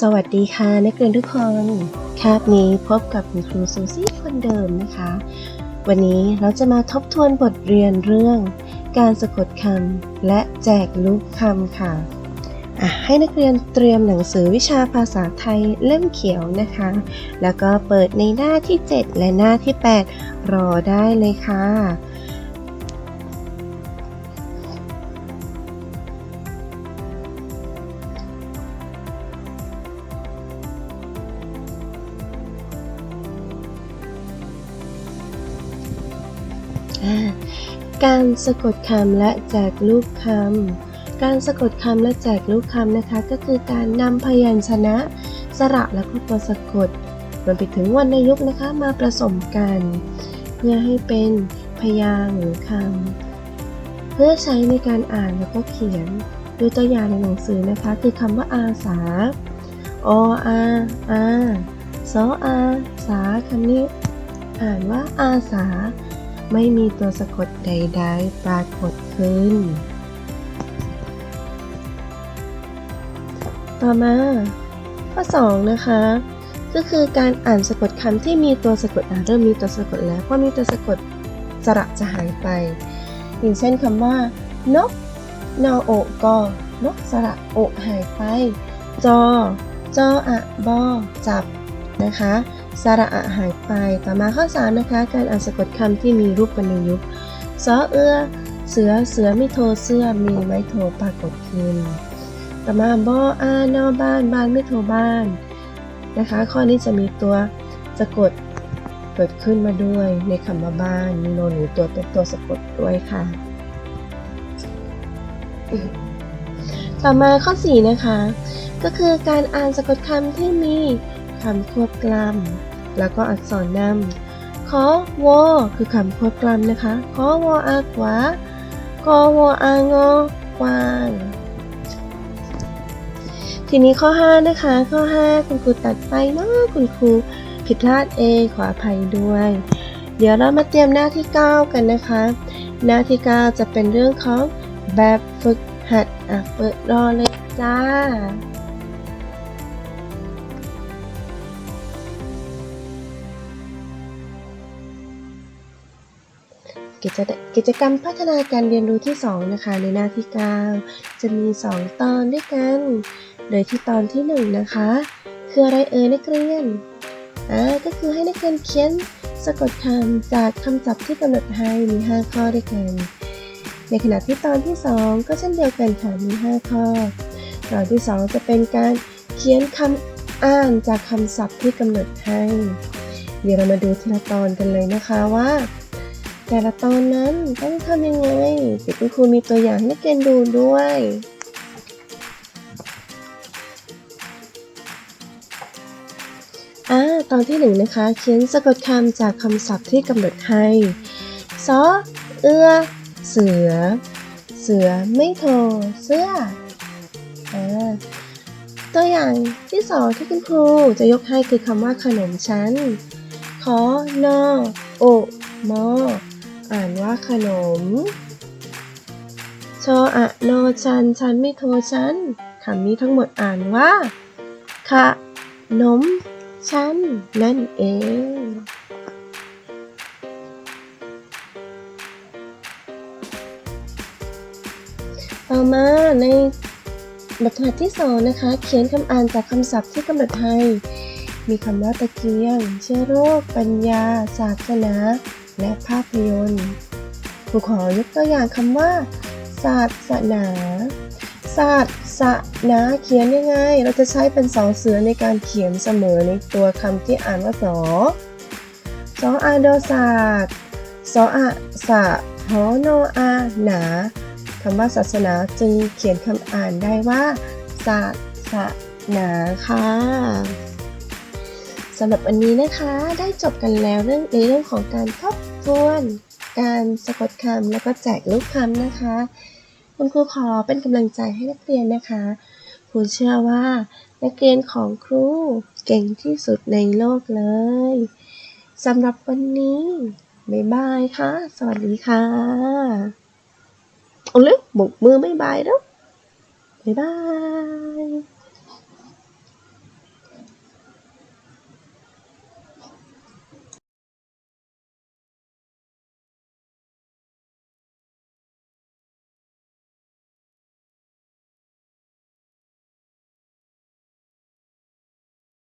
สวัสดีค่ะนักเรียนทุกคนคาบนี้พบกับคุณครูซูซี่คนเดิมนะคะ วันนี้เราจะมาทบทวนบทเรียนเรื่อง การสะกดคำและแจกลูกคำค่ะอะให้นักเรียนเตรียมหนังสือวิชาภาษาไทยเล่มเขียวนะคะ แล้วก็เปิดในหน้าที่ 7 และหน้าที่ 8 รอได้เลยค่ะ การสะกดคำและแจกรูปคำ การสะกดคำและแจกรูปคำนะคะ ก็คือการนำพยัญชนะ สระและก็ตัวสะกดรวมไปถึงวรรณยุกต์นะคะมาผสมกัน เพื่อให้เป็นพยางค์หรือคำ เพื่อใช้ในการอ่านแล้วก็เขียนดูตัวอย่างในหนังสือนะคะ คือคำว่าอาสาออาอาสออาสาคำนี้ อ่านว่าอาสา ไม่มีตัวสะกดใดๆ ปรากฏขึ้น ต่อมา ข้อ 2 นะคะ ก็คือการอ่านสะกดคำที่มีตัวสะกดอ่าเริ่มมีตัวสะกดแล้วพราะมีตัวสะกดสระจะหายไป อย่างเช่นคำว่า นกนอโอกอนกสระโอหายไป จอ จออะบอจับนะคะ สระอะหายไป ต่อมาข้อ3นะคะ การอ่านสะกดคำที่มีรูปวรรณยุกต์ซอเอือเสือเสือไม่โทรเสื้อมีไม้โทรปรากฏขึ้นต่อมาบออานอบ้านบ้านไม่โทรบ้านนะคะ ข้อนี้จะมีตัวสะกดเกิดขึ้นมาด้วยในคำว่าบ้านมีโนหนูตัวเป็นตัวสะกดด้วยค่ะ ต่อมาข้อ 4 นะคะ ก็คือการอ่านสะกดคำที่มี คำควบกล้ำแล้วก็อักษรนำขอวอคือคำควบกล้ำนะคะขอวออากวากอวออางอกวางทีนี้ข้อ 5 นะคะ ข้อ 5 คุณครูตัดไปเนาะคุณครูผิดพลาดเองขออภัยด้วย เดี๋ยวเรามาเตรียมหน้าที่ 9 กันนะคะ หน้าที่ 9 จะเป็นเรื่องของแบบฝึกหัดอะเปิดรอเลยจ้า กิจกิจกรรมพัฒนาการเรียนรู้ที่ 2 นะคะ ในหน้าที่ 9 จะมี 2 ตอนด้วยกัน โดยที่ตอนที่ 1 นะคะ คืออะไรเอ่ยนักเรียน อ่า ก็คือให้นักเรียนเขียนสะกดคำจากคำศัพท์ที่กำหนดให้มี 5 ข้อด้วยกัน ในขณะที่ตอนที่ 2 ก็เช่นเดียวกันค่ะ มี 5 ข้อ ตอนที่ 2 จะเป็นการเขียนคำอ่านจากคำศัพท์ที่กำหนดให้ เดี๋ยวเรามาดูทีละตอนกันเลยนะคะว่า แต่ละตอนนั้นต้องทำยังไงเดี๋ยวคุณครูมีตัวอย่างให้นักเรียนดูด้วยอ่าตอนที่หนึ่งนะคะ เขียนสะกดคำจากคำศัพท์ที่กำหนดให้ซอเอือ เสือ เสือไม่โทรเสื้ออตัวอย่างที่สองที่คุณครูจะยกให้คือคำว่าขนมชั้นขอนอโอมอ ขนม โชอะโนชันชันไม่โทรชันคำนี้ทั้งหมดอ่านว่าขนมชั้นนั่นเองต่อมาในบทถนัดที่สองนะคะ เขียนคำอ่านจากคำศัพท์ที่กำหนดให้มีคำว่าตะเกียง เชื้อโรค ปัญญา ศาสนา และภาพยนตร์ รูขอยกตัวอย่างคำว่าศาสนาศาสนาเขียนยังไง เราจะใช้เป็นสองเสือในการเขียนเสมอในตัวคำที่อ่านว่าสอสออาโดศาสสออะสะหอโนอาหนาคำว่าศาสนาจึงเขียนคำอ่านได้ว่าศาสนาค่ะ สำหรับวันนี้นะคะได้จบกันแล้วเรื่องในเรื่องของการทบทวน การสะกดคำแล้วก็แจกลูกคำนะคะ คุณครูขอเป็นกำลังใจให้นักเรียนนะคะครูเชื่อว่า นักเรียนของครูเก่งที่สุดในโลกเลยสำหรับวันนี้บ๊ายบายค่ะ สวัสดีค่ะเอาเร็วบุกมือไม่บายแล้วบ๊ายบาย